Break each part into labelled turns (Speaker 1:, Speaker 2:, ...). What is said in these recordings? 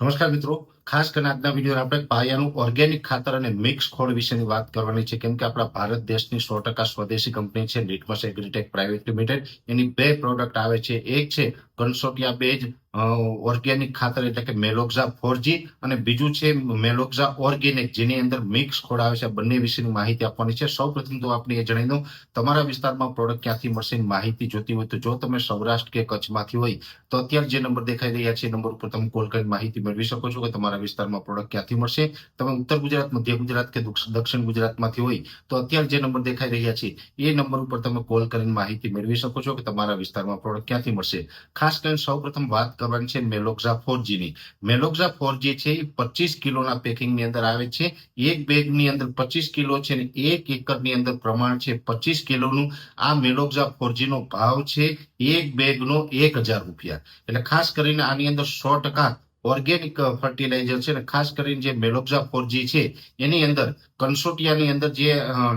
Speaker 1: નમસ્કાર મિત્રો. ખાસ કરીને આજના વીડિયો આપણે પાયાનું ઓર્ગેનિક ખાતર અને મિક્સ ખોળ વિશેની વાત કરવાની છે. કેમ કે આપણા ભારત દેશની સો ટકા સ્વદેશી કંપની છે નિટમસ એગ્રીટેક પ્રાઇવેટ લિમિટેડ એની બે પ્રોડક્ટ આવે છે. એક છે કન્સોટિયા બેજ ઓર્ગેનિક ખાતર એટલે કે મેલોક્ઝા ફોરજી અને બીજું છે મેલોક્ઝા ઓર્ગેનિક જેની અંદર મિક્સ ખોડાવે છે. બંને વિશેની માહિતી આપવાની છે. સૌ પ્રથમ તો આપણે એ જણાવી દઉં, તમારા વિસ્તારમાં પ્રોડક્ટ ક્યાંથી મળશે માહિતી જોતી હોય તો જો તમે સૌરાષ્ટ્ર કે કચ્છમાંથી હોય, તો અત્યારે જે નંબર દેખાઈ રહ્યા છે એ નંબર ઉપર તમે કોલ કરીને માહિતી મેળવી શકો છો કે તમારા વિસ્તારમાં પ્રોડક્ટ ક્યાંથી મળશે. તમે ઉત્તર ગુજરાત, મધ્ય ગુજરાત કે દક્ષિણ ગુજરાતમાંથી હોય, તો અત્યારે જે નંબર દેખાઈ રહ્યા છે, એ નંબર ઉપર તમે કોલ કરીને માહિતી મેળવી શકો છો કે તમારા વિસ્તારમાં પ્રોડક્ટ ક્યાંથી મળશે. ખાસ કરીને સૌપ્રથમ વાત કરવાની છે મેલોક્ઝા ફોરજી ની મેલોક્ઝા ફોરજી છે એ પચીસ કિલોના પેકિંગની અંદર આવે છે. એક બેગની અંદર પચીસ કિલો છે ને એક એકરની અંદર પ્રમાણ છે પચીસ કિલોનું. આ મેલોક્ઝા ફોરજી નો ભાવ છે એક બેગનો એક હજાર રૂપિયા. એટલે ખાસ કરીને આની અંદર સો ટકા ઓર્ગેનિક ફર્ટિલાઇઝર છે ને ખાસ કરીને જે મેલોક્ઝા ફોરજી છે, એની અંદર કન્સોટિયાની અંદર જે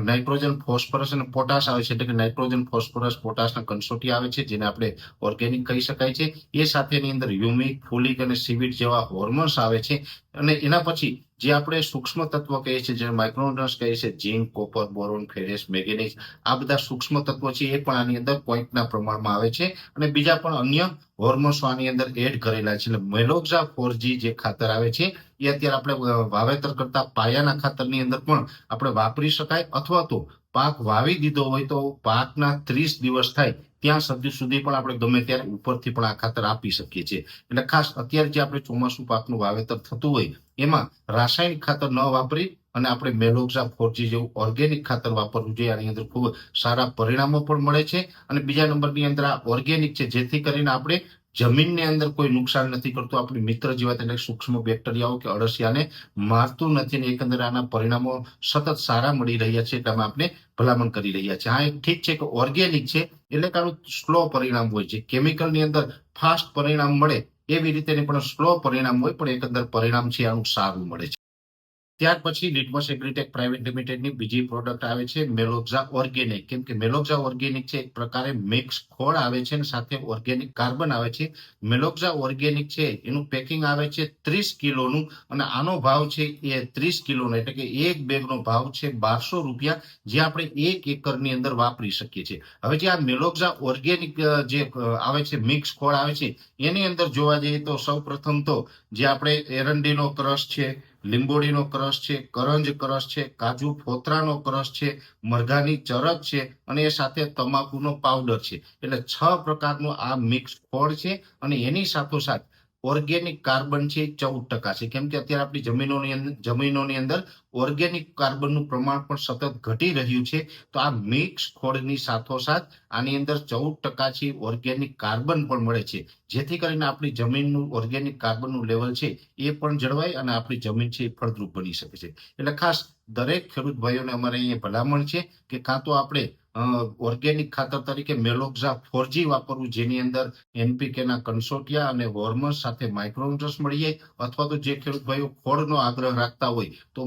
Speaker 1: નાઇટ્રોજન, ફોસ્ફરસ અને પોટાશ આવે છે, એટલે કે નાઇટ્રોજન, ફોસ્ફરસ પોટાશના કન્સોટિયા આવે છે, જેને આપણે ઓર્ગેનિક કહી શકાય છે. એ સાથેની અંદર યુમિક, ફુલિક અને સિવિટ જેવા હોર્મોન્સ આવે છે. અને એના પછી જે આપણે સૂક્ષ્મ તત્વો કહીએ છીએ જે માઇક્રોનસ કહીએ છીએ zinc copper boron ferrous manganese આ બધા સૂક્ષ્મ તત્વો છે, એ પણ આની અંદર પોઈન્ટના પ્રમાણમાં આવે છે. અને બીજા પણ અન્ય હોર્મોન્સો આની અંદર એડ કરેલા છે. એટલે મેલોક્ઝા ફોરજી જે ખાતર આવે છે, એ અત્યારે આપણે વાવેતર કરતા પાયાના ખાતરની અંદર પણ આપણે વાપરી શકાય. અથવા તો પાક વાવી દીધો હોય તો પાકના ત્રીસ દિવસ થાય ત્યાં સુધી સુધી પણ આપણે ગમે ત્યારે ઉપરથી પણ આ ખાતર આપી શકીએ છીએ. એટલે ખાસ અત્યારે જે આપણે ચોમાસું પાકનું વાવેતર થતું હોય, એમાં રાસાયણિક ખાતર ન વાપરી અને આપણે મેલોક્ઝા ફોરજી જેવું ઓર્ગેનિક ખાતર વાપરવું જોઈએ. આની અંદર ખૂબ સારા પરિણામો પણ મળે છે અને બીજા નંબરની અંદર આ ઓર્ગેનિક છે, જેથી કરીને આપણે જમીનની અંદર કોઈ નુકસાન નથી કરતું. આપણી મિત્ર જીવાત એટલે સૂક્ષ્મ બેક્ટેરિયાઓ કે અળસિયાને મારતું નથી ને એકંદરે આના પરિણામો સતત સારા મળી રહ્યા છે એટલે આપણે ભલામણ કરી રહ્યા છે. હા, એ ઠીક છે કે ઓર્ગેનિક છે એટલે કે આનું સ્લો પરિણામ હોય છે. કેમિકલની અંદર ફાસ્ટ પરિણામ મળે એવી રીતે પણ સ્લો પરિણામ હોય પણ એકંદર પરિણામ છે, આનું સારું મળે છે. ત્યાર પછી લિટમસ એગ્રીટેક પ્રાઇવેટ લિમિટેડની બીજી પ્રોડક્ટ આવે છે મેલોક્ઝા ઓર્ગેનિક કેમ કે મેલોક્ઝા ઓર્ગેનિક છે, એક પ્રકારે મિક્સ ખોળ આવે છે અને સાથે ઓર્ગેનિક કાર્બન આવે છે. મેલોક્ઝા ઓર્ગેનિક છે, એનું પેકિંગ આવે છે ત્રીસ કિલોનું અને આનો ભાવ છે એ ત્રીસ કિલોનો, એટલે કે એક બેગનો ભાવ છે બારસો રૂપિયા, જે આપણે એક એકરની અંદર વાપરી શકીએ છીએ. હવે જે આ મેલોક્ઝા ઓર્ગેનિક જે આવે છે મિક્સ ખોળ આવે છે, એની અંદર જોવા જઈએ તો સૌ પ્રથમ તો જે આપણે એરંડીનો ક્રશ છે લીંબોડીનો ક્રશ છે, કરંજ ક્રશ છે, કાજુ ફોતરાનો ક્રશ છે, મરઘાની ચરક છે અને એ સાથે તમાકુનો પાવડર છે. એટલે છ પ્રકારનો આ મિક્સ ફળ છે અને એની સાથોસાથ ઓર્ગેનિક કાર્બન છે ચૌદ ટકા છે. કેમ કે અત્યારે આપણી જમીનોની અંદર જમીનોની અંદર ઓર્ગેનિક કાર્બનનું પ્રમાણ પણ સતત ઘટી રહ્યું છે. તો આ મિક્સ ખોળની સાથોસાથ આની અંદર ચૌદ ટકા છે ઓર્ગેનિક કાર્બન પણ મળે છે. જેથી કરીને આપણી જમીનનું ઓર્ગેનિક કાર્બનનું લેવલ છે એ પણ જળવાય અને આપણી જમીન છે એ ફળદ્રુપ બની શકે છે. એટલે ખાસ દરેક ખેડૂત ભાઈઓને અમારે અહીંયા ભલામણ છે કે કાં તો આપણે ઓર્ગેનિક ખાતર તરીકે મેલોક્ઝા ફોરજી વાપરવું, જેની અંદર એનપીકેના કન્સોટિયા અને હોર્મોન્સ સાથે માઇક્રોન્યુટ્રસ મળી જાય અથવા તો જે ખેડૂત ભાઈઓ ખોળનો આગ્રહ રાખતા હોય, તો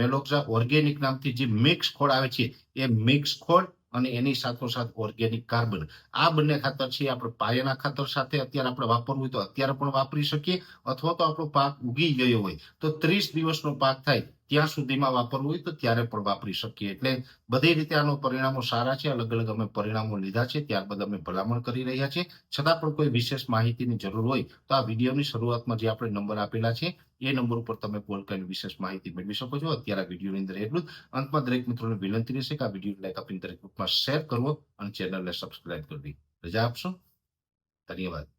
Speaker 1: મેલોક્ઝા ઓર્ગેનિક નામથી જે મિક્સ ખોળ આવે છે, એ મિક્સ ખોળ અને એની સાથોસાથ ઓર્ગેનિક કાર્બન આ બંને ખાતર છે, આપણે પાયાના ખાતર સાથે અત્યારે આપણે વાપરવું હોય તો અત્યારે પણ વાપરી શકીએ, અથવા તો આપણો પાક ઉગી ગયો હોય, તો ત્રીસ દિવસનો પાક થાય ત્યાં સુધીમાં વાપરવું હોય તો ત્યારે પણ વાપરી શકીએ. એટલે બધી રીતે આનો પરિણામો સારા છે, અલગ અલગ અમે પરિણામો લીધા છે, ત્યારબાદ અમે ભલામણ કરી રહ્યા છીએ. છતાં પણ કોઈ વિશેષ માહિતીની જરૂર હોય તો આ વિડીયોની શરૂઆતમાં જે આપણે નંબર આપેલા છે, એ નંબર ઉપર તમે કોલ કરીને વિશેષ માહિતી મેળવી શકો છો. અત્યારે આ વિડીયોની અંદર એટલું જ. અંતમાં દરેક મિત્રોને વિનંતી રહેશે કે આ વીડિયો લાઈક આપીને દરેક ગ્રુપમાં શેર કરવો અને ચેનલને સબસ્ક્રાઇબ કરવી. રજા આપશો. ધન્યવાદ.